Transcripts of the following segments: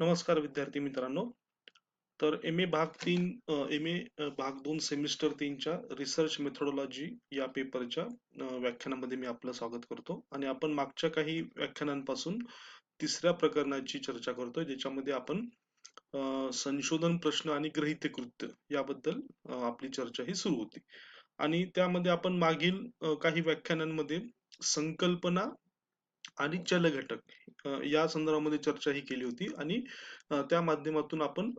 नमस्कार विद्यार्थी मित्रांनो. तर एम ए भाग तीन एम ए भाग दोन सेमिस्टर तीनच्या रिसर्च मेथोडॉलॉजी या पेपरच्या व्याख्यानामध्ये मी आपलं स्वागत करतो. आणि आपण मागच्या काही व्याख्यानांपासून तिसऱ्या प्रकरणाची चर्चा करतोय ज्याच्यामध्ये आपण संशोधन प्रश्न आणि गृहीते कृत्य याबद्दल आपली चर्चा ही सुरू होती. आणि त्यामध्ये आपण मागील काही व्याख्यानांमध्ये संकल्पना आणि चल घटक या संदर्भामध्ये चर्चा ही केली होती आणि त्या माध्यमातून आपण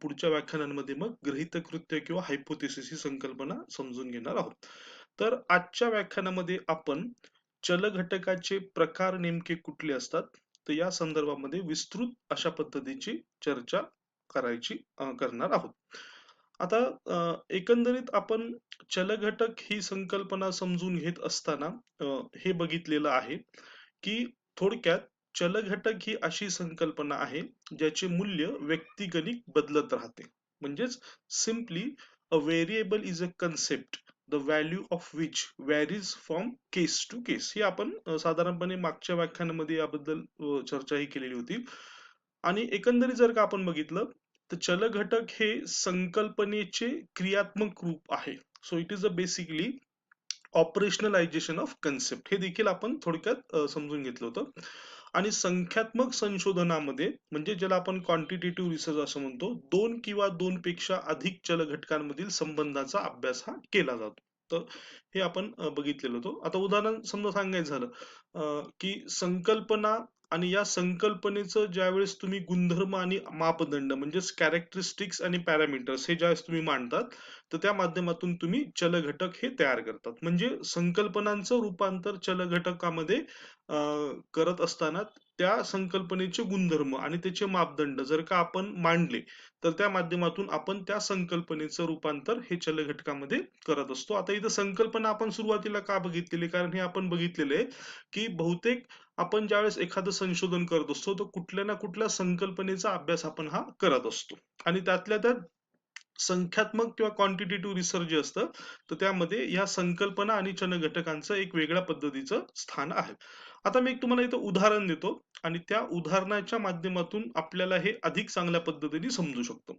पुढच्या व्याख्यानांमध्ये मग गृहीत कृत्य किंवा हायपोथेसिस ही संकल्पना समजून घेणार आहोत. तर आजच्या व्याख्यानामध्ये आपण चल घटकाचे प्रकार नेमके कुठले असतात? तर या संदर्भामध्ये विस्तृत अशा पद्धतीची चर्चा करायची करणार आहोत. आता एकंदरीत आपण चलघटक ही संकल्पना समजून घेत असताना हे बघितलेलं आहे. की थोडक्यात चल घटक ही अशी संकल्पना आहे ज्याचे मूल्य व्यक्तिगणिक बदलत राहते. म्हणजेच simply a variable is a concept the value of which varies from case to case हे आपण साधारणपणे मागच्या व्याख्यानामध्ये याबद्दल चर्चाही केलेली होती. आणि एकंदरीत जर का आपण बघितलं तर चल घटक हे संकल्पनेचे क्रियात्मक रूप आहे. So it is a basically operationalization of concept हे देखील आपण थोडक्यात समजून घेतलं होतं. आणि संख्यात्मक संशोधनामध्ये म्हणजे ज्याला आपण क्वांटिटेटिव्ह रिसर्च असं म्हणतो दोन किंवा दोन पेक्षा अधिक चल घटकांमधील संबंधाचा अभ्यास हा केला जातो. तर हे आपण बघितलेलं होतो. आता उदाहरण समजा सांगायचं झालं की संकल्पना आणि या संकल्पनेचं ज्यावेळेस तुम्ही गुणधर्म आणि मापदंड म्हणजेच कॅरेक्टरिस्टिक्स आणि पॅरामीटर्स हे ज्यावेळेस तुम्ही मांडतात तर त्या माध्यमातून तुम्ही चल घटक हे तयार करतात. म्हणजे संकल्पनांचं रूपांतर चल घटकामध्ये करत असताना त्या संकल्पनेचे गुणधर्म आणि त्याचे मापदंड जर का आपण मांडले तर त्या माध्यमातून आपण त्या संकल्पनेचं रूपांतर हे चल घटकामध्ये करत असतो. आता इथं संकल्पना आपण सुरुवातीला का बघितलेली? कारण हे आपण बघितलेले की बहुतेक आपण ज्यावेळेस एखादं संशोधन करत असतो तर कुठल्या ना कुठल्या संकल्पनेचा अभ्यास आपण हा करत असतो. आणि त्यातल्या त्यात संख्यात्मक किंवा क्वांटिटेटिव्ह रिसर्च जे असतं तर त्यामध्ये या संकल्पना आणि चल घटकांचं एक वेगळ्या पद्धतीचं स्थान आहे. आता मी एक तुम्हाला इथं उदाहरण देतो आणि त्या उदाहरणाच्या माध्यमातून आपल्याला हे अधिक चांगल्या पद्धतीने समजू शकतो.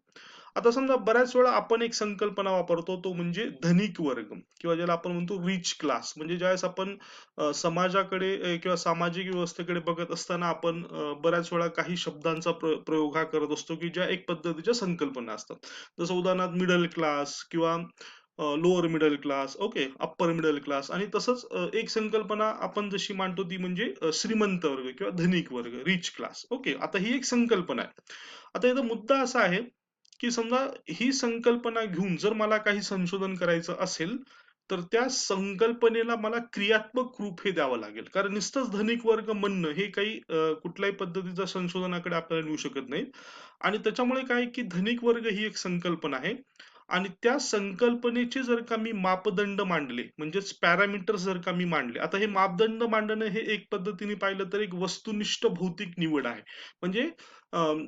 आता समजा बऱ्याच वेळा आपण एक संकल्पना वापरतो तो म्हणजे धनिक वर्ग किंवा ज्याला आपण म्हणतो रिच क्लास म्हणजे ज्यावेळेस आपण समाजाकडे किंवा सामाजिक व्यवस्थेकडे बघत असताना आपण बऱ्याच वेळा काही शब्दांचा प्र- प्रयोग हा करत असतो की ज्या एक पद्धतीच्या संकल्पना असतात. जसं उदाहरणार्थ मिडल क्लास किंवा lower middle class okay upper middle class आणि तसंच एक संकल्पना आपण जशी मांडतो ती म्हणजे श्रीमंत वर्ग किंवा धनिक वर्ग रिच क्लास ओके आता ही एक संकल्पना आहे. आता इथं मुद्दा असा आहे की समजा ही संकल्पना घेऊन जर मला काही संशोधन करायचं असेल तर त्या संकल्पनेला मला क्रियात्मक रूप हे द्यावं लागेल. कारण नुसतंच धनिक वर्ग म्हणणं हे काही कुठल्याही पद्धतीच्या संशोधनाकडे आपल्याला नेऊ शकत नाही आणि त्याच्यामुळे काय की धनिक वर्ग ही एक संकल्पना आहे. आणि त्या संकल्पनेचे जर का मी मापदंड मांडले म्हणजेच पॅरामीटर्स जर का मी मांडले आता हे मापदंड मांडणं हे एक पद्धतीने पाहिलं तर एक वस्तुनिष्ठ भौतिक निवड आहे. म्हणजे अं,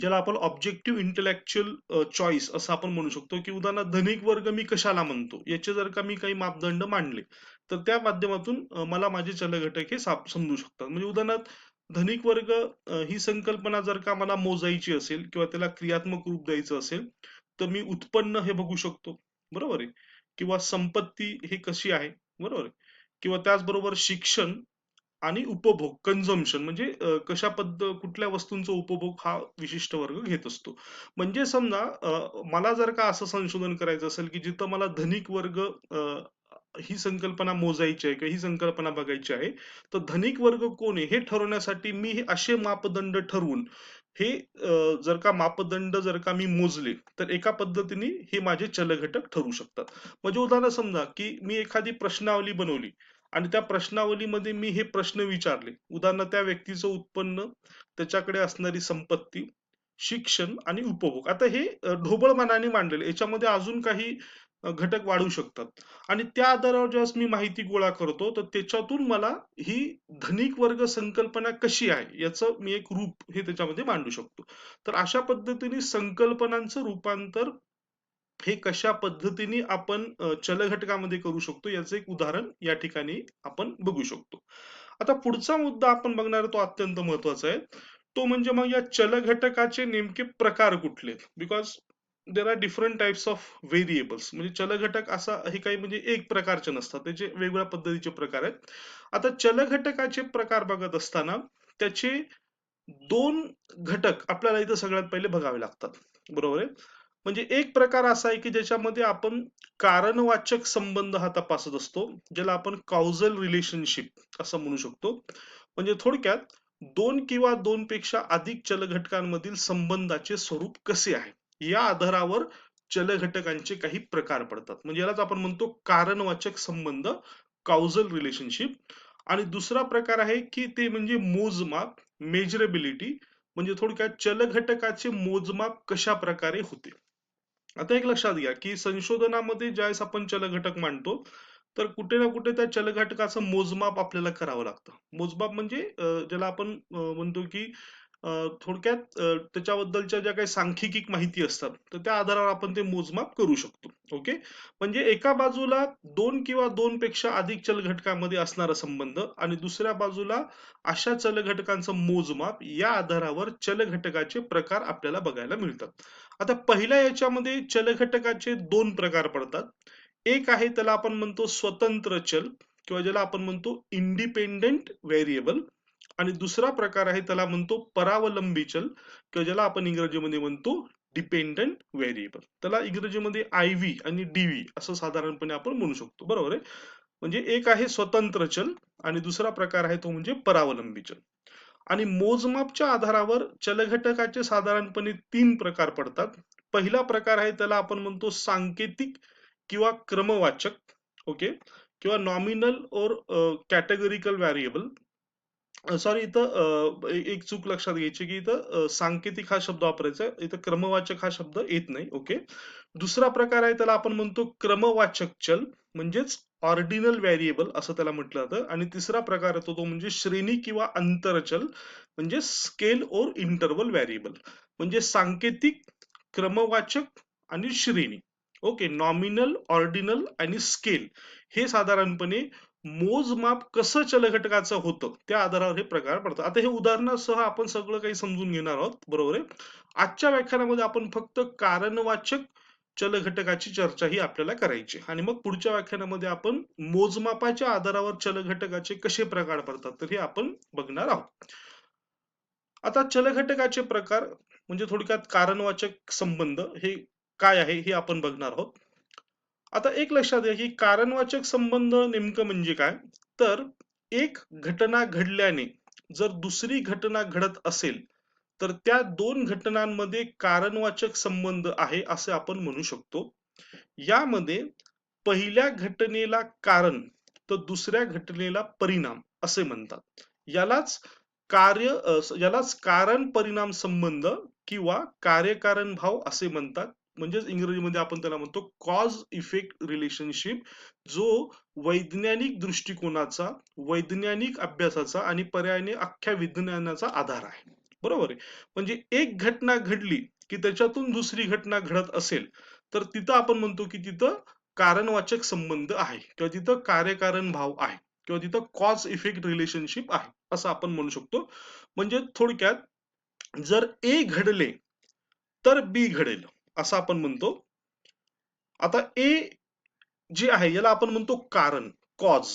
ज्याला आपण ऑब्जेक्टिव्ह इंटलेक्च्युअल चॉईस असं आपण म्हणू शकतो की उदाहरणार्थ धनिक वर्ग मी कशाला म्हणतो याचे जर का मी काही मापदंड मांडले तर त्या माध्यमातून मला माझे चलघटक हे समजू शकतात. म्हणजे उदाहरणार्थ धनिक वर्ग ही संकल्पना जर का मला मोजायची असेल किंवा त्याला क्रियात्मक रूप द्यायचं असेल तर मी उत्पन्न हे बघू शकतो. बरोबर आहे? किंवा संपत्ती हे कशी आहे? बरोबर आहे? किंवा त्याचबरोबर शिक्षण आणि उपभोग कन्झम्पन म्हणजे कशा पद्ध कुठल्या वस्तूंचा उपभोग हा विशिष्ट वर्ग घेत असतो. म्हणजे समजा मला जर का असं संशोधन करायचं असेल की जिथं मला धनिक वर्ग अ, ही संकल्पना मोजायची आहे किंवा ही संकल्पना बघायची आहे तर धनिक वर्ग कोण आहे? हे ठरवण्यासाठी मी हे असे मापदंड ठरवून हे जर का मापदंड जर का मी मोजले तर एका पद्धतीने हे माझे चलघटक ठरू शकतात. म्हणजे उदाहरण समजा की मी एखादी प्रश्नावली बनवली आणि त्या प्रश्नावलीमध्ये मी हे प्रश्न विचारले. उदाहरण त्या व्यक्तीचं उत्पन्न त्याच्याकडे असणारी संपत्ती शिक्षण आणि उपभोग. आता हे ढोबळ मनाने मांडलेले. याच्यामध्ये अजून काही घटक वाढू शकतात. आणि त्या आधारावर ज्यावेळेस मी माहिती गोळा करतो तर त्याच्यातून मला ही धनिक वर्ग संकल्पना कशी आहे याचं मी एक रूप हे त्याच्यामध्ये मांडू शकतो. तर अशा पद्धतीने संकल्पनांचं रूपांतर हे कशा पद्धतीने आपण चलघटकामध्ये चल घटकामध्ये करू शकतो याचं एक उदाहरण या ठिकाणी आपण बघू शकतो. आता पुढचा मुद्दा आपण बघणार तो अत्यंत महत्त्वाचा आहे. तो म्हणजे मग या चल घटकाचे नेमके प्रकार कुठले? Because there are different types of variables म्हणजे चल घटक असा हे काही म्हणजे एक प्रकारचे नसतात. त्याचे वेगवेगळ्या पद्धतीचे प्रकार आहेत. आता चल घटकाचे प्रकार बघत असताना त्याचे दोन घटक आपल्याला इथं सगळ्यात पहिले बघावे लागतात. बरोबर आहे? म्हणजे एक प्रकार असा आहे की ज्याच्यामध्ये आपण कारणवाचक संबंध हा तपासत असतो ज्याला आपण काउजल रिलेशनशिप असं म्हणू शकतो. म्हणजे थोडक्यात दोन किंवा दोन पेक्षा अधिक चल घटकांमधील संबंधाचे स्वरूप कसे आहे? या आधारावर चल घटकांचे काही प्रकार पडतात. म्हणजे यालाच आपण म्हणतो कारणवाचक संबंध काउझल रिलेशनशिप आणि दुसरा प्रकार आहे की ते म्हणजे मोजमाप मेजरेबिलिटी म्हणजे थोडक्यात चल घटकाचे मोजमाप कशा प्रकारे होते. आता एक लक्षात घ्या की संशोधनामध्ये ज्यावेळेस आपण चल घटक मांडतो तर कुठे ना कुठे त्या चल घटकाचं मोजमाप आपल्याला करावं लागतं. मोजमाप म्हणजे ज्याला आपण म्हणतो की थोडक्यात त्याच्याबद्दलच्या ज्या काही सांख्यिकीक माहिती असतात तर त्या आधारावर आपण ते मोजमाप करू शकतो ओके? म्हणजे एका बाजूला दोन किंवा दोन पेक्षा अधिक चल घटकामध्ये असणारा संबंध आणि दुसऱ्या बाजूला अशा चल घटकांचं मोजमाप या आधारावर चल घटकाचे प्रकार आपल्याला बघायला मिळतात. आता पहिल्या याच्यामध्ये चल घटकाचे दोन प्रकार पडतात. एक आहे त्याला आपण म्हणतो स्वतंत्र चल किंवा ज्याला आपण म्हणतो इंडिपेंडेंट व्हेरिएबल आणि दुसरा प्रकार आहे त्याला म्हणतो परावलंबी चल किंवा ज्याला आपण इंग्रजीमध्ये म्हणतो डिपेंडंट व्हेरिएबल त्याला इंग्रजीमध्ये आय व्ही आणि डीव्ही असं साधारणपणे आपण म्हणू शकतो. बरोबर आहे? म्हणजे एक आहे स्वतंत्र चल आणि दुसरा प्रकार आहे तो म्हणजे परावलंबी चल. आणि मोजमापच्या आधारावर चलघटकाचे साधारणपणे तीन प्रकार पडतात. पहिला प्रकार आहे त्याला आपण म्हणतो सांकेतिक किंवा क्रमवाचक ओके? किंवा नॉमिनल और कॅटेगरिकल व्हॅरिएबल सॉरी इथं अ, एक चूक लक्षात घ्यायची की इथं अ, सांकेतिक हा शब्द वापरायचा आहे. इथं क्रमवाचक हा शब्द येत नाही ओके दुसरा प्रकार आहे त्याला आपण म्हणतो क्रमवाचक चल म्हणजेच ऑर्डिनल व्हेरिएबल असं त्याला म्हटलं जातं. आणि तिसरा प्रकार येतो तो म्हणजे श्रेणी किंवा अंतरचल म्हणजे स्केल ओर इंटरवल व्हेरिएबल म्हणजे सांकेतिक क्रमवाचक आणि श्रेणी. ओके नॉमिनल ऑर्डिनल आणि स्केल हे साधारणपणे मोजमाप कसं चलघटकाचं होतं त्या आधारावर हे प्रकार पडतात. आता हे उदाहरणासह आपण सगळं काही समजून घेणार आहोत बरोबर आहे? आजच्या व्याख्यानामध्ये आपण फक्त कारणवाचक चलघटकाची चर्चा ही आपल्याला करायची आणि मग पुढच्या व्याख्यानामध्ये आपण मोजमापाच्या आधारावर चलघटकाचे कसे प्रकार पडतात तर हे आपण बघणार आहोत. आता चलघटकाचे प्रकार म्हणजे थोडक्यात कारणवाचक संबंध हे काय आहे हे आपण बघणार आहोत. आता एक लक्षात घ्या की कारणवाचक संबंध नेमकं म्हणजे काय? तर एक घटना घडल्याने जर दुसरी घटना घडत असेल तर त्या दोन घटनांमध्ये कारणवाचक संबंध आहे असे आपण म्हणू शकतो. यामध्ये पहिल्या घटनेला कारण तर दुसऱ्या घटनेला परिणाम असे म्हणतात. यालाच कार्य यालाच कारण परिणाम संबंध किंवा कार्यकारण भाव असे म्हणतात. म्हणजेच इंग्रजीमध्ये आपण त्याला म्हणतो कॉज इफेक्ट रिलेशनशिप जो वैज्ञानिक दृष्टिकोनाचा वैज्ञानिक अभ्यासाचा आणि पर्यायाने अख्ख्या विज्ञानाचा आधार आहे. बरोबर आहे? म्हणजे एक घटना घडली की त्याच्यातून दुसरी घटना घडत असेल तर तिथं आपण म्हणतो की तिथं कारणवाचक संबंध आहे किंवा तिथं कार्यकारण भाव आहे किंवा तिथं कॉज इफेक्ट रिलेशनशिप आहे असं आपण म्हणू शकतो. म्हणजे थोडक्यात जर ए घडले तर बी घडेल. असं आपण म्हणतो. आता ए जे आहे याला आपण म्हणतो कारण कॉज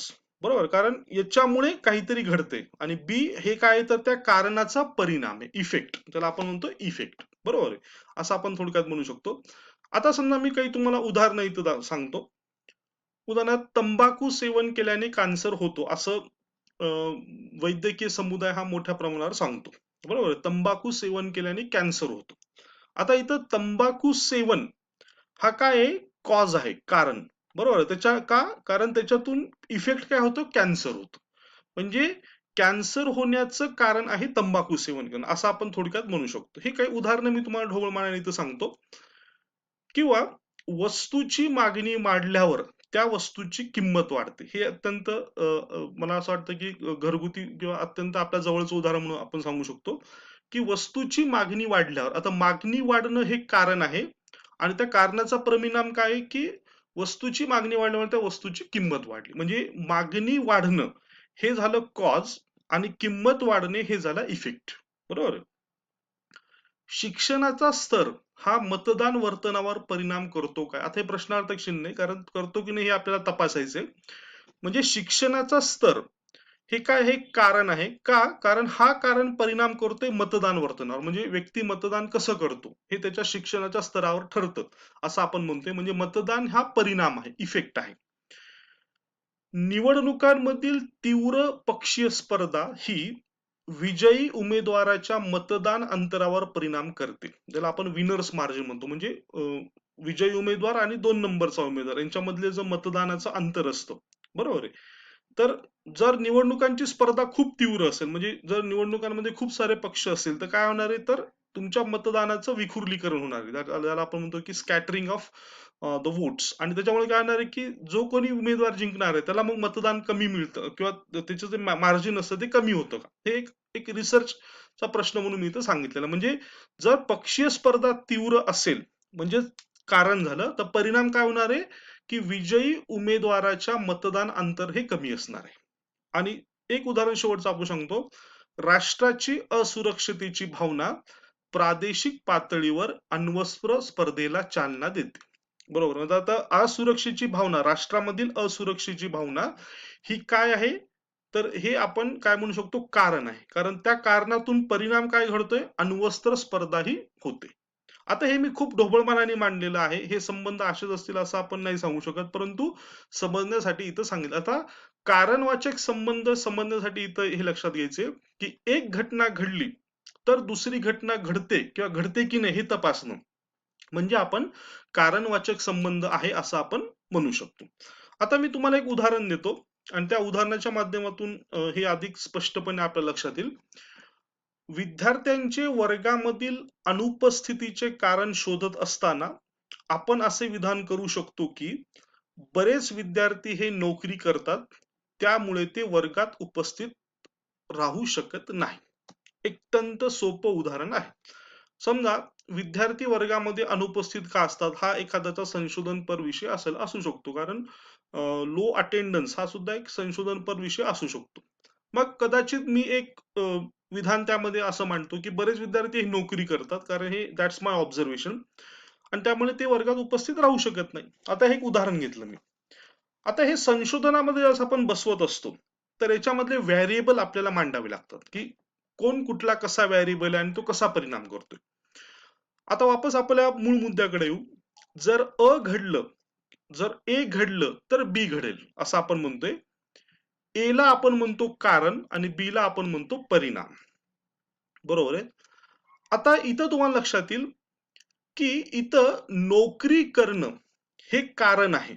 बरोबर? कारण याच्यामुळे काहीतरी घडते आणि बी हे काय तर त्या कारणाचा परिणाम आहे. इफेक्ट त्याला आपण म्हणतो इफेक्ट बरोबर आहे? असं आपण थोडक्यात म्हणू शकतो. आता समजा मी काही तुम्हाला उदाहरणं इथं सांगतो. उदाहरणार्थ तंबाखू सेवन केल्याने कॅन्सर होतो असं वैद्यकीय समुदाय हा मोठ्या प्रमाणावर सांगतो. बरोबर तंबाखू सेवन केल्याने कॅन्सर होतो. आता इथं तंबाखू सेवन हा काय कॉज आहे कारण. बरोबर? आहे? त्याच्या का? कारण त्याच्यातून इफेक्ट काय होतो? कॅन्सर होतो. म्हणजे कॅन्सर होण्याचं कारण आहे तंबाखू सेवन करणं. असं आपण थोडक्यात म्हणू शकतो. हे काही उदाहरणं मी तुम्हाला ढोबळ इथं सांगतो. किंवा वस्तूची मागणी वाढल्यावर त्या वस्तूची किंमत वाढते. हे अत्यंत मला असं वाटतं की घरगुती किंवा अत्यंत आपल्या जवळचं उदाहरण म्हणून आपण सांगू शकतो. की वस्तूची मागणी वाढल्यावर आता मागणी वाढणं हे कारण आहे आणि त्या कारणाचा परिणाम काय आहे की वस्तूची मागणी वाढल्यावर त्या वस्तूची किंमत वाढली. म्हणजे मागणी वाढणं हे झालं कॉज आणि किंमत वाढणे हे झालं इफेक्ट बरोबर शिक्षणाचा स्तर हा मतदान वर्तनावर परिणाम करतो काय? आता हे प्रश्नार्थक चिन्ह नाही कारण करतो की नाही हे आपल्याला तपासायचंय. म्हणजे शिक्षणाचा स्तर हे काय हे कारण आहे? का? कारण हा कारण परिणाम करतोय मतदान वर्तनावर. म्हणजे व्यक्ती मतदान कसं करतो? हे त्याच्या शिक्षणाच्या स्तरावर ठरतं. असं आपण म्हणतोय. म्हणजे मतदान हा परिणाम आहे इफेक्ट आहे. निवडणुकांमधील तीव्र पक्षीय स्पर्धा ही विजयी उमेदवाराच्या मतदान अंतरावर परिणाम करते. ज्याला आपण विनर्स मार्जिन म्हणतो. म्हणजे विजयी उमेदवार आणि दोन नंबरचा उमेदवार. यांच्यामधले जो मतदानाचं अंतर असतं. बरोबर आहे? तर जर निवडणुकांची स्पर्धा खूप तीव्र असेल म्हणजे जर निवडणुकांमध्ये खूप सारे पक्ष असेल तर काय होणार आहे? तर तुमच्या मतदानाचं विखुरलीकरण होणार आहे. ज्याला आपण म्हणतो की स्कॅटरिंग ऑफ द वोट्स आणि त्याच्यामुळे काय होणार आहे की जो कोणी उमेदवार जिंकणार आहे त्याला मग मतदान कमी मिळतं किंवा त्याचं जे मार्जिन असतं ते कमी होतं का? हे एक एक रिसर्चचा प्रश्न म्हणून मी इथं सांगितलेला. म्हणजे जर पक्षीय स्पर्धा तीव्र असेल म्हणजे कारण झालं तर परिणाम काय होणार आहे? की विजयी उमेदवाराच्या मतदान अंतर हे कमी असणार आहे. आणि एक उदाहरण शेवटचं आपण सांगतो. राष्ट्राची असुरक्षितेची भावना प्रादेशिक पातळीवर अण्वस्त्र स्पर्धेला चालना देते. बरोबर. म्हणजे आता असुरक्षेची भावना राष्ट्रामधील असुरक्षेची भावना ही काय आहे? तर हे आपण काय म्हणू शकतो? कारण आहे. कारण त्या कारणातून परिणाम काय घडतोय? अण्वस्त्र स्पर्धा ही होते. आता हे मी खूप ढोबळमानाने मांडलेलं आहे. हे संबंध असेच असतील असं आपण नाही सांगू शकत. परंतु समजण्यासाठी इथं सांगितलं. आता कारणवाचक संबंध समजण्यासाठी इथं हे लक्षात घ्यायचे की एक घटना घडली तर दुसरी घटना घडते किंवा घडते की नाही हे तपासणं. म्हणजे आपण कारणवाचक संबंध आहे असं आपण म्हणू शकतो. आता मी तुम्हाला एक उदाहरण देतो. आणि त्या उदाहरणाच्या माध्यमातून हे अधिक स्पष्टपणे आपल्या लक्षात येईल. विद्यार्थ्यांचे वर्गामधील अनुपस्थितीचे कारण शोधत असताना आपण असे विधान करू शकतो की बरेच विद्यार्थी हे नोकरी करतात त्यामुळे ते वर्गात उपस्थित राहू शकत नाही. एक तंत सोपं उदाहरण आहे. समजा विद्यार्थी वर्गामध्ये अनुपस्थित का असतात हा एखाद्याचा संशोधनपर विषय असेल असू शकतो. कारण लो अटेंडन्स हा सुद्धा एक संशोधनपर विषय असू शकतो. मग कदाचित मी एक विधान त्यामध्ये असं मांडतो की बरेच विद्यार्थी हे नोकरी करतात कारण हे दॅट्स माय ऑब्झर्वेशन आणि त्यामुळे ते वर्गात उपस्थित राहू शकत नाही. आता हे एक उदाहरण घेतलं मी. आता हे संशोधनामध्ये जसं आपण बसवत असतो तर याच्यामधले व्हॅरिएबल आपल्याला मांडावे लागतात की कोण कुठला कसा व्हॅरिएबल आहे आणि तो कसा परिणाम करतोय. आता वापस आपल्या मूळ मुद्द्याकडे येऊ. जर अ घडलं जर ए घडलं तर बी घडेल असं आपण म्हणतोय. ए ला आपण म्हणतो कारण आणि बी ला आपण म्हणतो परिणाम. बरोबर आहे. आता इथं तुम्हाला लक्षात येईल की इथं नोकरी करणं हे कारण आहे.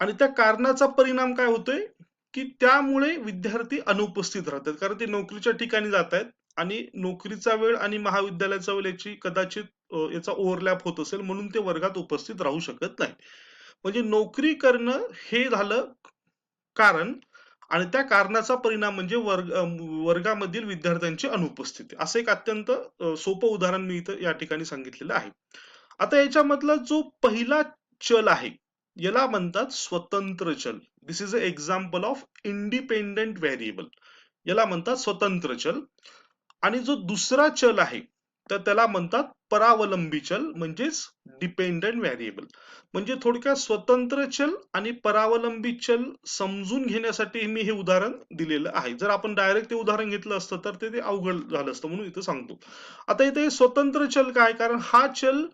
आणि त्या कारणाचा परिणाम काय होतोय? की त्यामुळे विद्यार्थी अनुपस्थित राहतात. कारण ते नोकरीच्या ठिकाणी जात आहेत आणि नोकरीचा वेळ आणि महाविद्यालयाचा वेळ याची कदाचित याचा ओव्हरलॅप होत असेल म्हणून ते वर्गात उपस्थित राहू शकत नाही म्हणजे नोकरी करणं हे झालं कारण आणि त्या कारणाचा परिणाम म्हणजे वर्ग वर्गामधील विद्यार्थ्यांची अनुपस्थिती. असं एक अत्यंत सोपं उदाहरण मी इथं या ठिकाणी सांगितलेलं आहे. आता याच्यामधला जो पहिला चल आहे याला म्हणतात स्वतंत्र चल. This is a example of independent variable याला म्हणतात स्वतंत्र चल. आणि जो दुसरा चल आहे तर त्याला म्हणतात परावलंबी चल म्हणजेच डिपेंडंट व्हॅरिएबल म्हणजे थोडक्यात स्वतंत्र चल आणि परावलंबी चल समजून घेण्यासाठी मी हे उदाहरण दिलेलं आहे. जर आपण डायरेक्ट ते उदाहरण घेतलं असतं तर ते ते अवघड झालं असतं म्हणून इथं सांगतो. आता इथे स्वतंत्र चल काय? कारण हा चल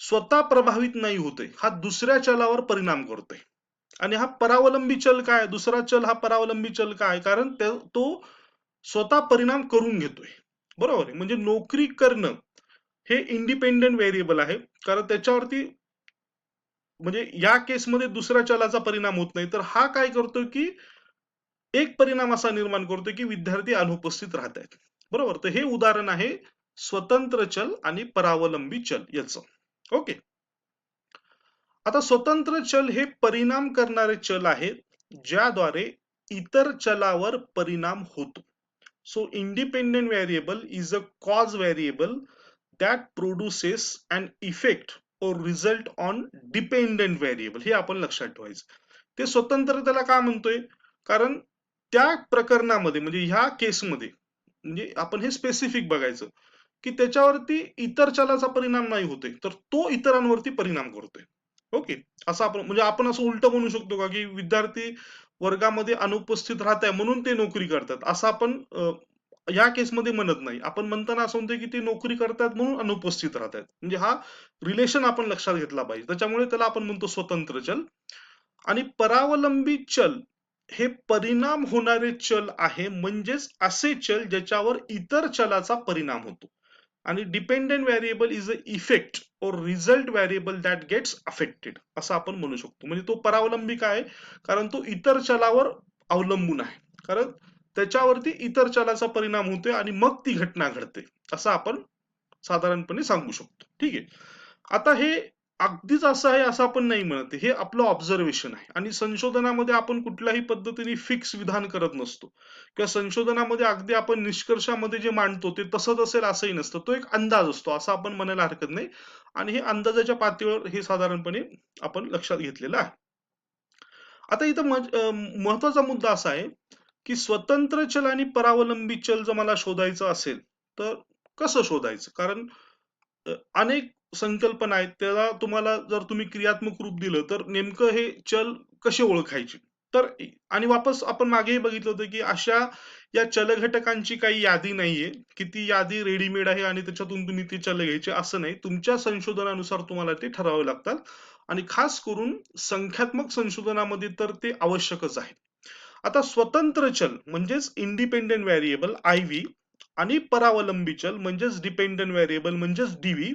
स्वतः प्रभावित नाही होते हा दुसऱ्या चलावर परिणाम करतोय. आणि हा परावलंबी चल काय? दुसरा चल हा परावलंबी चल काय? कारण तो स्वतः परिणाम करून घेतोय. बरोबर आहे? म्हणजे नोकरी करणं हे इंडिपेंडेंट व्हेरिएबल आहे. कारण त्याच्यावरती म्हणजे या केसमध्ये दुसऱ्या चलाचा परिणाम होत नाही. तर हा काय करतोय की एक परिणाम असा निर्माण करतोय की विद्यार्थी अनुपस्थित राहत आहेत. बरोबर? तर हे उदाहरण आहे स्वतंत्र चल आणि परावलंबी चल याचं. ओके आता स्वतंत्र चल हे परिणाम करणारे चल आहेत ज्याद्वारे इतर चलावर परिणाम होतो. So independent variable is a cause variable that produces an effect or result on dependent variable हे आपण लक्षात ठेवायचं. ते स्वतंत्र त्याला का म्हणतोय? कारण त्या प्रकरणामध्ये म्हणजे ह्या केसमध्ये म्हणजे आपण हे स्पेसिफिक बघायचं की त्याच्यावरती इतर चलाचा परिणाम नाही होते तर तो इतरांवरती परिणाम करतोय. ओके? असं आपण म्हणजे आपण असं उलट म्हणू शकतो का की विद्यार्थी वर्गामध्ये अनुपस्थित राहत आहे म्हणून ते नोकरी करतात. असं आपण या केसमध्ये म्हणत नाही. आपण म्हणताना असं म्हणतोय की ते नोकरी करतात म्हणून अनुपस्थित राहतात. म्हणजे हा रिलेशन आपण लक्षात घेतला पाहिजे. त्याच्यामुळे त्याला आपण म्हणतो स्वतंत्र चल. आणि परावलंबी चल हे परिणाम होणारे चल आहे. म्हणजेच असे चल ज्याच्यावर इतर चलाचा परिणाम होतो. आणि dependent variable is a effect or result variable that gets affected असं आपण म्हणू शकतो. म्हणजे तो परावलंबी काय? आहे? कारण तो इतर चलावर अवलंबून आहे. कारण त्याच्यावरती इतर चलाचा परिणाम होतोय आणि मग ती घटना घडते. असं आपण साधारणपणे सांगू शकतो. ठीक आहे? आता हे अगदीच असं आहे असं आपण नाही म्हणत. हे आपलं ऑब्झर्वेशन आहे. आणि संशोधनामध्ये आपण कुठल्याही पद्धतीने फिक्स विधान करत नसतो. किंवा संशोधनामध्ये अगदी आपण निष्कर्षामध्ये जे मांडतो ते तसंच असेल असंही नसतं. तो एक अंदाज असतो. असं आपण म्हणायला हरकत नाही. आणि हे अंदाजाच्या पातळीवर हे साधारणपणे आपण लक्षात घेतलेलं आहे. आता इथं महत्त्वाचा मुद्दा असा आहे की स्वतंत्र चल आणि परावलंबी चल जर मला शोधायचं असेल तर कसं शोधायचं? कारण अनेक संकल्पना आहेत. त्याला तुम्हाला जर तुम्ही क्रियात्मक रूप दिलं तर नेमकं हे चल कसे ओळखायचे? तर आणि वापस आपण मागेही बघितलं होतं की अशा या चल घटकांची काही यादी नाहीये. की ती यादी रेडीमेड आहे आणि त्याच्यातून तुम्ही ते चल घ्यायचे असं नाही. तुमच्या संशोधनानुसार तुम्हाला ते ठरावे लागतात. आणि खास करून संख्यात्मक संशोधनामध्ये तर ते आवश्यकच आहे. आता स्वतंत्र चल म्हणजेच इंडिपेंडेंट व्हेरिएबल आय व्ही आणि परावलंबी चल म्हणजेच डिपेंडंट व्हेरिएबल म्हणजेच डीव्ही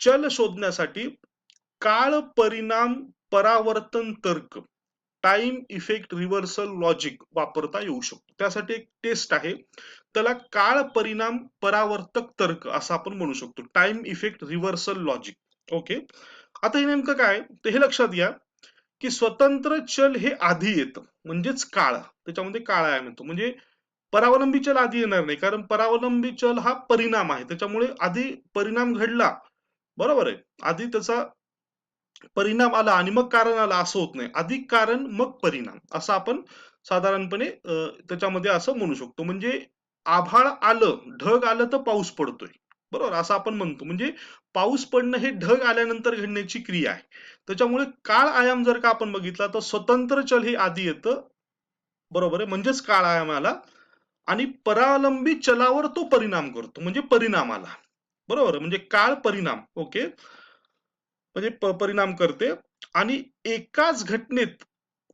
चल शोधण्यासाठी काळ परिणाम परावर्तन तर्क टाइम इफेक्ट रिव्हर्सल लॉजिक वापरता येऊ शकतो. त्यासाठी एक टेस्ट आहे. त्याला काळ परिणाम परावर्तक तर्क असं आपण म्हणू शकतो. Time effect reversal logic okay आता हे नेमकं काय तर हे लक्षात घ्या. की स्वतंत्र चल हे आधी येतं म्हणजेच काळ. त्याच्यामध्ये काळ आहे म्हणतो. म्हणजे परावलंबी चल आधी येणार नाही कारण परावलंबी चल हा परिणाम आहे. त्याच्यामुळे आधी परिणाम घडला बरोबर आहे. आधी त्याचा परिणाम आला आणि मग कारण आला असं होत नाही. आधी कारण मग परिणाम. असं आपण साधारणपणे त्याच्यामध्ये असं म्हणू शकतो. म्हणजे आभाळ आलं ढग आलं तर पाऊस पडतोय. बरोबर? असं आपण म्हणतो. म्हणजे पाऊस पडणं हे ढग आल्यानंतर घडण्याची क्रिया आहे. त्याच्यामुळे काळ आयाम जर का आपण बघितला तर स्वतंत्र चल हे आधी येतं. बरोबर आहे? म्हणजेच काळ आयाम आला. आणि परावलंबी चलावर तो परिणाम करतो म्हणजे परिणाम आला. बरोबर म्हणजे काळ परिणाम ओके? म्हणजे परिणाम करते. आणि एकाच घटनेत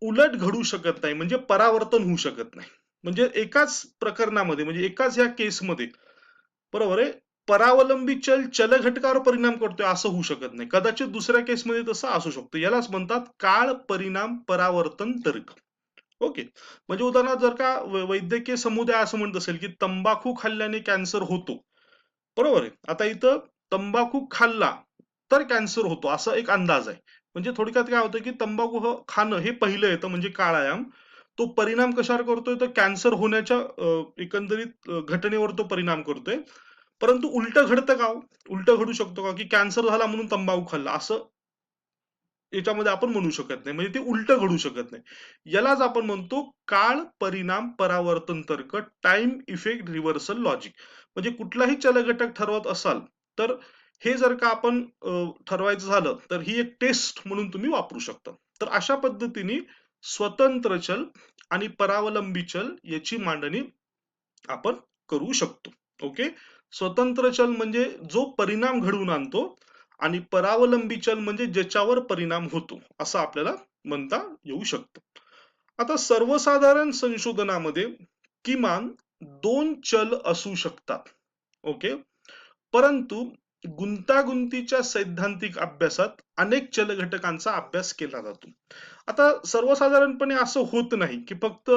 उलट घडू शकत नाही म्हणजे परावर्तन होऊ शकत नाही. म्हणजे एकाच प्रकरणामध्ये म्हणजे एकाच या केसमध्ये बरोबर आहे? परावलंबी चल चल घटकावर परिणाम करतोय असं होऊ शकत नाही. कदाचित दुसऱ्या केसमध्ये तसं असू शकतं. यालाच म्हणतात काळ परिणाम परावर्तन तर्क. ओके म्हणजे उदाहरणार्थ जर का वैद्यकीय समुदाय असं म्हणत असेल की तंबाखू खाल्ल्याने कॅन्सर होतो. बरोबर आहे. आता इथं तंबाखू खाल्ला तर कॅन्सर होतो असा एक अंदाज आहे. म्हणजे थोडक्यात काय होतं की तंबाखू खाणं हे पहिलं येतं म्हणजे काळायाम. तो परिणाम कशावर करतोय? तर कॅन्सर होण्याच्या एकंदरीत घटनेवर तो परिणाम करतोय. परंतु उलट घडतं का हो? उलट घडू शकतो का? की कॅन्सर झाला म्हणून तंबाखू खाल्ला. असं याच्यामध्ये आपण म्हणू शकत नाही. म्हणजे ते उलट घडू शकत नाही. यालाच आपण म्हणतो काळ परिणाम परावर्तन तर्क टाइम इफेक्ट रिव्हर्सल लॉजिक म्हणजे कुठलाही चलघटक ठरवत असाल तर हे जर का आपण ठरवायचं झालं तर ही एक टेस्ट म्हणून तुम्ही वापरू शकता. तर अशा पद्धतीने स्वतंत्र चल आणि परावलंबी चल याची मांडणी आपण करू शकतो. ओके? स्वतंत्र चल म्हणजे जो परिणाम घडवून आणतो आणि परावलंबी चल म्हणजे ज्याच्यावर परिणाम होतो असं आपल्याला म्हणता येऊ शकतं. आता सर्वसाधारण संशोधनामध्ये किमान दोन चल असू शकतात ओके? परंतु गुंतागुंतीच्या सैद्धांतिक अभ्यासात अनेक चल घटकांचा अभ्यास केला जातो. आता सर्वसाधारणपणे असं होत नाही की फक्त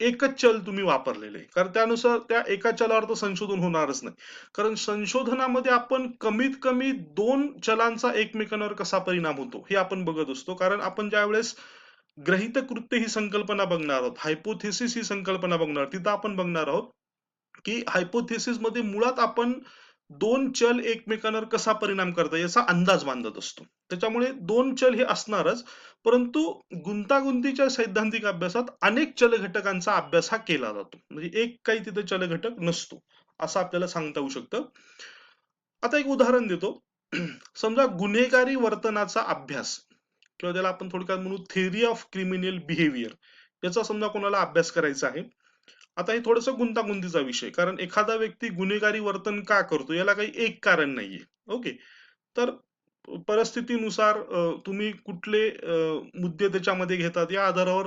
एकच चल तुम्ही वापरलेले कारण त्यानुसार त्या एका चलावर तर संशोधन होणारच नाही. कारण संशोधनामध्ये आपण कमीत कमी दोन चलांचा एकमेकांवर कसा परिणाम होतो हे आपण बघत असतो. कारण आपण ज्यावेळेस ग्रहित कृत्य ही संकल्पना बघणार आहोत हायपोथेसिस ही संकल्पना बघणार तिथं आपण बघणार आहोत की हायपोथेसिसमध्ये मुळात आपण दोन चल एकमेकांवर कसा परिणाम करतात याचा अंदाज बांधत असतो. त्याच्यामुळे दोन चल हे असणारच परंतु गुंतागुंतीच्या सैद्धांतिक अभ्यासात अनेक चल घटकांचा अभ्यास हा केला जातो. म्हणजे एक काही तिथे चल घटक नसतो असं आपल्याला सांगता येऊ शकतं. आता एक उदाहरण देतो. समजा गुन्हेगारी वर्तनाचा अभ्यास किंवा त्याला आपण थोडक्यात म्हणू थेअरी ऑफ क्रिमिनल बिहेवियर याचा समजा कोणाला अभ्यास करायचा आहे आता हे थोडस गुंतागुंतीचा विषय कारण एखादा व्यक्ती गुन्हेगारी वर्तन का करतो याला काही एक कारण नाहीये. ओके? तर परिस्थितीनुसार तुम्ही कुठले मुद्दे त्याच्यामध्ये घेतात या आधारावर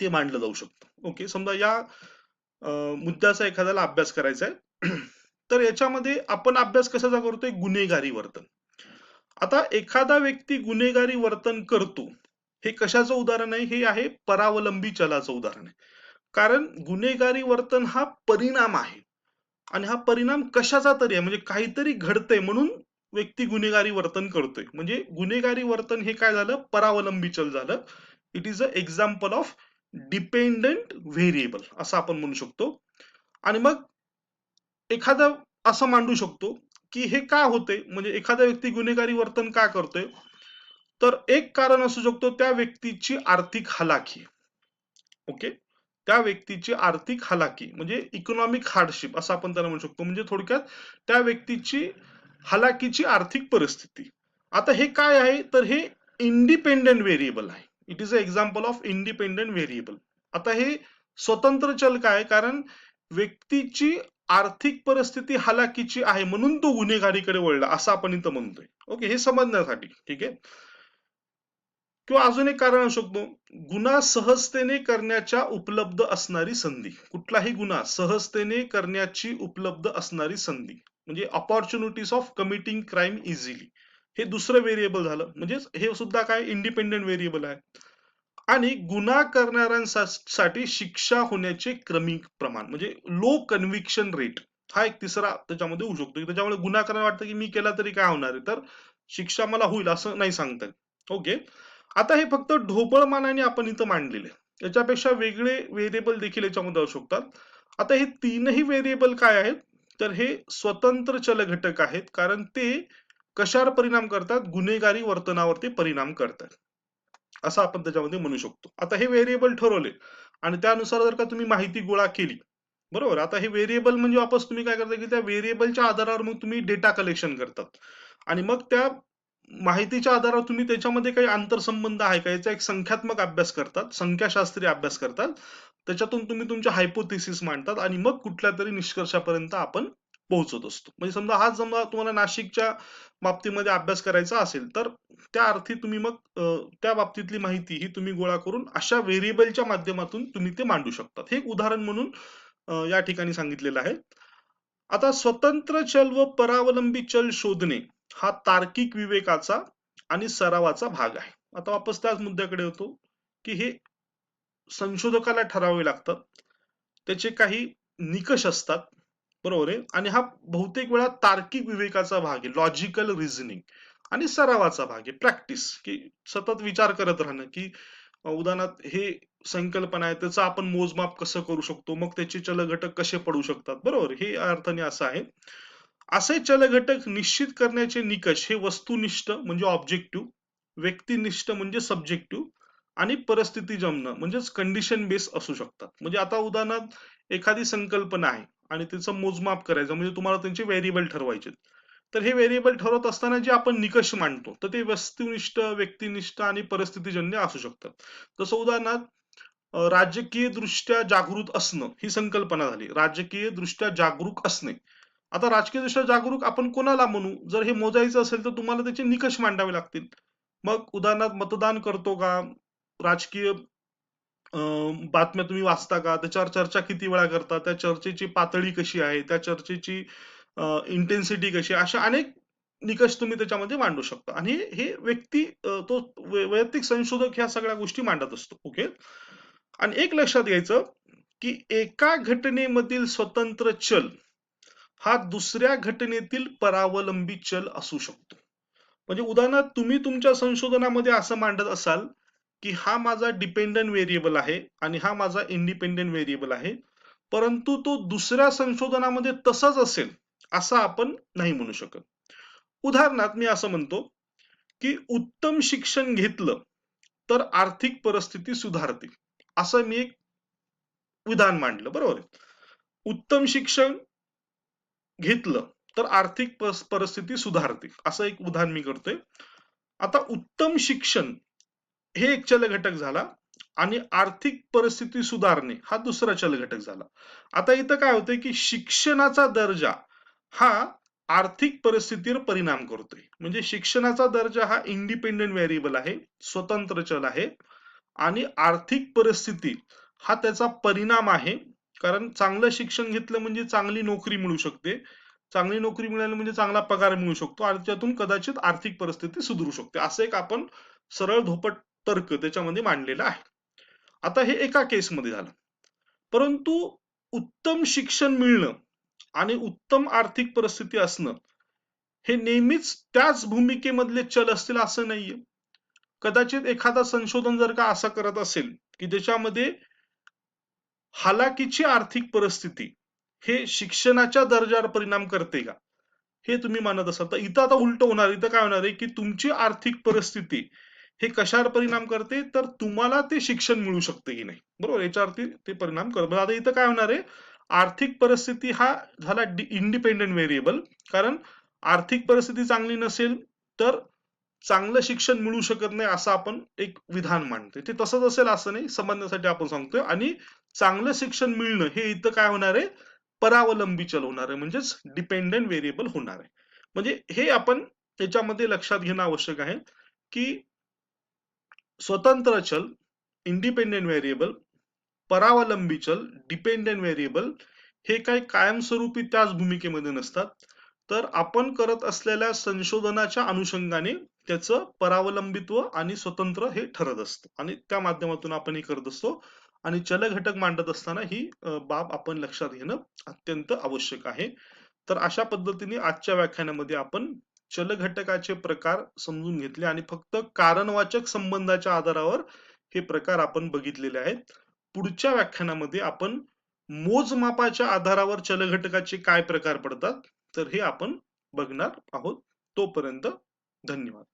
ते मांडलं जाऊ शकतं. ओके? समजा या मुद्द्याचा एखाद्याला अभ्यास करायचा आहे. तर याच्यामध्ये आपण अभ्यास कशाचा करतोय? गुन्हेगारी वर्तन. आता एखादा व्यक्ती गुन्हेगारी वर्तन करतो हे कशाचं उदाहरण आहे? हे आहे परावलंबी चलाचं उदाहरण आहे. कारण गुन्हेगारी वर्तन हा परिणाम आहे. आणि हा परिणाम कशाचा तरी आहे? म्हणजे काहीतरी घडतंय म्हणून व्यक्ती गुन्हेगारी वर्तन करतोय. म्हणजे गुन्हेगारी वर्तन हे काय झालं? परावलंबी चल झालं. It is a example of dependent variable असं आपण म्हणू शकतो. आणि मग एखादा असं मांडू शकतो की हे का होते म्हणजे एखादा व्यक्ती गुन्हेगारी वर्तन का करतोय? तर एक कारण असू शकतो त्या व्यक्तीची आर्थिक हलाखी. ओके? त्या व्यक्तीची आर्थिक हालाकी म्हणजे इकॉनॉमिक हार्डशिप असं आपण त्याला म्हणू शकतो. म्हणजे थोडक्यात त्या व्यक्तीची हलाखीची आर्थिक परिस्थिती. आता हे काय आहे? तर हे इंडिपेंडेंट व्हेरिएबल आहे. It is a example of independent variable आता हे स्वतंत्र चल काय? कारण व्यक्तीची आर्थिक परिस्थिती हालाकीची आहे म्हणून तो गुन्हेगारीकडे वळला असं आपण इथं म्हणतोय. ओके हे समजण्यासाठी ठीक आहे? किंवा अजून एक कारण असू शकतो. गुन्हा सहजतेने करण्याच्या उपलब्ध असणारी संधी. कुठलाही गुन्हा सहजतेने करण्याची उपलब्ध असणारी संधी. म्हणजे opportunities of committing crime easily हे दुसरं व्हेरिएबल झालं. म्हणजेच हे सुद्धा काय? इंडिपेंडेंट व्हेरिएबल आहे. आणि गुन्हा करणाऱ्यांसाठी शिक्षा होण्याचे क्रमिक प्रमाण. म्हणजे लो कन्व्हिक्शन रेट हा एक तिसरा त्याच्यामध्ये होऊ शकतो. त्याच्यामुळे गुन्हा करायला वाटतं की मी केला तरी काय होणार आहे? तर शिक्षा मला होईल असं नाही सांगतात ओके आता हे फक्त ढोबळमानाने आपण इथं मांडलेले. याच्यापेक्षा वेगळे व्हेरिएबल देखील याच्यामध्ये असू शकतात. आता हे तीनही व्हेरिएबल काय आहेत? तर हे स्वतंत्र चल घटक आहेत. कारण ते कशावर परिणाम करतात? गुन्हेगारी वर्तनावरती परिणाम करतात. असं आपण त्याच्यामध्ये म्हणू शकतो. आता हे व्हेरिएबल ठरवले. आणि त्यानुसार जर का तुम्ही माहिती गोळा केली. बरोबर? आता हे व्हेरिएबल म्हणजे वापस तुम्ही काय करता की त्या व्हेरिएबलच्या आधारावर मग तुम्ही डेटा कलेक्शन करतात. आणि मग त्या माहितीच्या आधारावर तुम्ही त्याच्यामध्ये काही आंतरसंबंध आहे का? याचा एक संख्यात्मक अभ्यास करतात संख्याशास्त्रीय अभ्यास करतात. त्याच्यातून तुम्ही तुमच्या हायपोथिसिस मांडतात आणि मग कुठल्या तरी निष्कर्षापर्यंत आपण पोहोचत असतो. म्हणजे समजा हा समजा तुम्हाला नाशिकच्या बाबतीमध्ये अभ्यास करायचा असेल तर त्या अर्थी तुम्ही मग त्या बाबतीतली माहिती ही तुम्ही गोळा करून अशा व्हेरिएबलच्या माध्यमातून तुम्ही ते मांडू शकतात. हे एक उदाहरण म्हणून या ठिकाणी सांगितलेलं आहे. आता स्वतंत्र चल व परावलंबी चल शोधणे हा तार्किक विवेकाचा आणि सरावाचा भाग आहे. आता वापस त्याच मुद्द्याकडे होतो की हे संशोधकाला ठरावे लागतात. त्याचे काही निकष असतात. बरोबर आहे? आणि हा बहुतेक वेळा तार्किक विवेकाचा भाग आहे. लॉजिकल रिझनिंग आणि सरावाचा भाग आहे. प्रॅक्टिस की सतत विचार करत राहणं की उदाहरणार्थ हे संकल्पना आहे त्याचं आपण मोजमाप कसं करू शकतो? मग त्याचे चल घटक कसे पडू शकतात? बरोबर? हे अर्थाने असं आहे. असे चलघटक निश्चित करण्याचे निकष हे वस्तुनिष्ठ म्हणजे ऑब्जेक्टिव्ह व्यक्तिनिष्ठ म्हणजे सब्जेक्टिव्ह आणि परिस्थिती जमणं म्हणजेच कंडिशन बेस असू शकतात. म्हणजे आता उदाहरणार्थ एखादी संकल्पना आहे आणि तिचं मोजमाप करायचं म्हणजे तुम्हाला त्यांचे व्हेरिएबल ठरवायचे तर हे व्हेरिएबल ठरवत असताना जे आपण निकष मांडतो तर ते वस्तुनिष्ठ व्यक्तिनिष्ठ आणि परिस्थितीजन्य असू शकतात. जसं उदाहरणार्थ राजकीय दृष्ट्या जागृत असणं ही संकल्पना झाली. राजकीय दृष्ट्या जागरूक असणे. आता राजकीय दृष्ट्या जागरूक आपण कोणाला म्हणू? जर हे मोजायचं असेल तर तुम्हाला त्याचे निकष मांडावे लागतील. मग उदाहरणार्थ मतदान करतो का? राजकीय बातम्या तुम्ही वाचता का? त्याच्यावर चर्चा किती वेळा करता? त्या चर्चेची पातळी कशी आहे? त्या चर्चेची इंटेन्सिटी कशी आहे? अशा अनेक निकष तुम्ही त्याच्यामध्ये मांडू शकता. आणि हे- व्यक्ती तो वैयक्तिक संशोधक ह्या सगळ्या गोष्टी मांडत असतो. ओके? आणि एक लक्षात घ्यायचं की एका घटनेमधील स्वतंत्र चल हा दुसऱ्या घटनेतील परावलंबी चल असू शकतो. म्हणजे उदाहरणार्थ तुम्ही तुमच्या संशोधनामध्ये असं मांडत असाल की हा माझा डिपेंडंट व्हेरिएबल आहे आणि हा माझा इंडिपेंडेंट व्हेरिएबल आहे परंतु तो दुसऱ्या संशोधनामध्ये तसाच असेल असं आपण नाही म्हणू शकत. उदाहरणार्थ मी असं म्हणतो की उत्तम शिक्षण घेतलं तर आर्थिक परिस्थिती सुधारते असं मी एक विधान मांडलं बरोबर उत्तम शिक्षण घेतलं तर आर्थिक परिस्थिती सुधारते. असं एक उदाहरण मी करतोय. आता उत्तम शिक्षण हे एक चल घटक झाला आणि आर्थिक परिस्थिती सुधारणे हा दुसरा चल घटक झाला. आता इथं काय होतंय की शिक्षणाचा दर्जा हा आर्थिक परिस्थितीवर परिणाम करतोय. म्हणजे शिक्षणाचा दर्जा हा इंडिपेंडेंट व्हेरिएबल आहे स्वतंत्र चल आहे आणि आर्थिक परिस्थिती हा त्याचा परिणाम आहे. कारण चांगलं शिक्षण घेतलं म्हणजे चांगली नोकरी मिळू शकते. चांगली नोकरी मिळाली म्हणजे चांगला पगार मिळू शकतो आणि त्यातून कदाचित आर्थिक परिस्थिती सुधरू शकते. असं एक आपण सरळ धोपट तर्क त्याच्यामध्ये मांडलेला आहे. आता हे एका केसमध्ये झालं. परंतु उत्तम शिक्षण मिळणं आणि उत्तम आर्थिक परिस्थिती असणं हे नेहमीच त्याच भूमिकेमधले चल असतील असं नाहीये. कदाचित एखादा संशोधन जर का असं करत असेल की ज्याच्यामध्ये हालाकीची आर्थिक परिस्थिती हे शिक्षणाच्या दर्जावर परिणाम करते का? हे तुम्ही मानत असाल. तर इथं आता उलट होणार इथं काय होणार आहे की तुमची आर्थिक परिस्थिती हे कशावर परिणाम करते? तर तुम्हाला ते शिक्षण मिळू शकते की नाही. बरोबर? याच्यावरती ते परिणाम करत. आता इथं काय होणार आहे? आर्थिक परिस्थिती हा झाला इंडिपेंडेंट व्हेरिएबल कारण आर्थिक परिस्थिती चांगली नसेल तर चांगलं शिक्षण मिळू शकत नाही असं आपण एक विधान मांडतोय. ते तसंच असेल असं नाही. समजण्यासाठी आपण सांगतोय. आणि चांगलं शिक्षण मिळणं हे इथं काय होणार आहे? परावलंबी चल होणार आहे. म्हणजेच डिपेंडेंट व्हेरिएबल होणार आहे. म्हणजे हे आपण त्याच्यामध्ये लक्षात घेणं आवश्यक आहे की स्वतंत्र चल इंडिपेंडेंट व्हेरिएबल परावलंबी चल डिपेंडेंट व्हेरिएबल हे काही कायमस्वरूपी त्याच भूमिकेमध्ये नसतात. तर आपण करत असलेल्या संशोधनाच्या अनुषंगाने त्याचं परावलंबित्व आणि स्वतंत्र हे ठरत असतं. आणि त्या माध्यमातून आपण हे करत असतो. आणि चल घटक मांडत असताना ही बाब आपण लक्षात घेणं अत्यंत आवश्यक आहे. तर अशा पद्धतीने आजच्या व्याख्यानामध्ये आपण चल घटकाचे प्रकार समजून घेतले आणि फक्त कारणवाचक संबंधाच्या आधारावर हे प्रकार आपण बघितलेले आहेत. पुढच्या व्याख्यानामध्ये आपण मोजमापाच्या आधारावर चल घटकाचे काय प्रकार पडतात तर हे आपण बघणार आहोत. तोपर्यंत धन्यवाद.